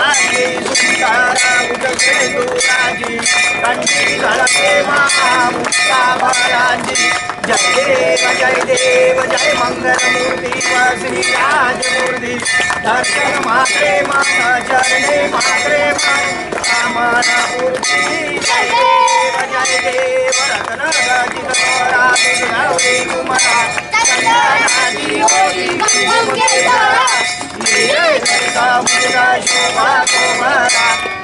शिवाजी सीतारा उदके दुराजी कंठीधर प्रेमा मुक्ता भराजी जय देव जय देव, जय मंगल मूर्ति श्री राज मूर्ति दर्शन मात्रे मा, चरणे मात्रे मा, कामना मूर्ति जय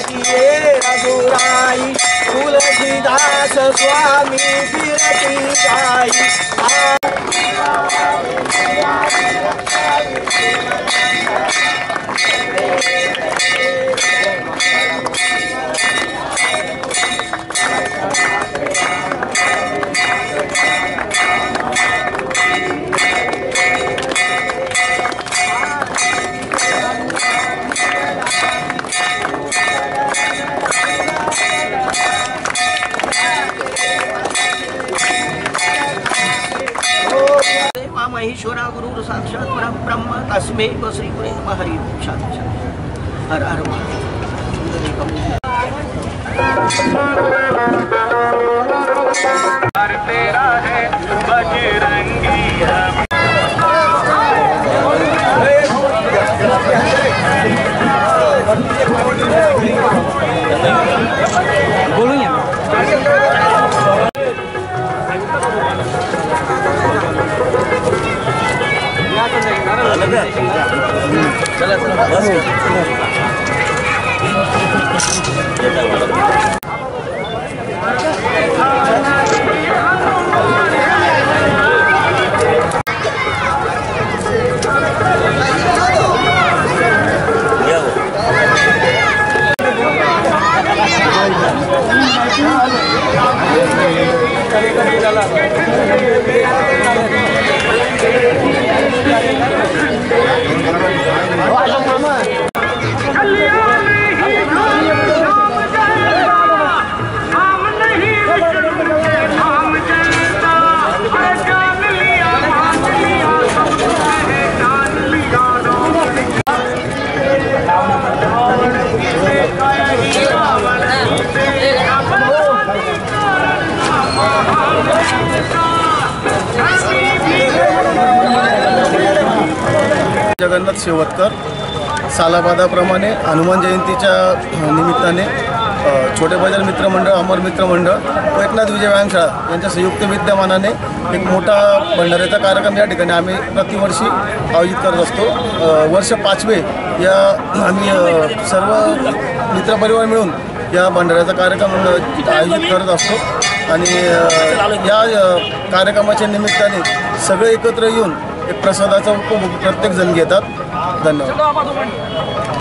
स्वस्वती रघुराई तुलसीदास स्वामी फिरती जाई महेश्वरा गुरु साक्षात परम ब्रह्म तस्मे श्री गुरे हरि साक्षात हर हर चला चला बस जगन्नाथ शेवतकर सालाबादाप्रमाणे हनुमान जयंतीच्या निमित्ताने छोटे बाजार मित्रमंडळ अमर मित्रमंडळ व एकनाथ विजय व्यायामशाळा यांच्या संयुक्त विद्यमानाने एक मोठा भंडाऱ्याचा कार्यक्रम या ठिकाणी आम्ही प्रतिवर्षी आयोजित करत असतो. वर्ष पाचवे या आम्ही सर्व मित्रपरिवार मिळून या भंडाऱ्याचा कार्यक्रम आयोजित करत असतो. आणि या कार्यक्रमाच्या निमित्ताने सगळे एकत्र येऊन प्रसादाचा उपभोग प्रत्येक जण घेतात. धन्यवाद.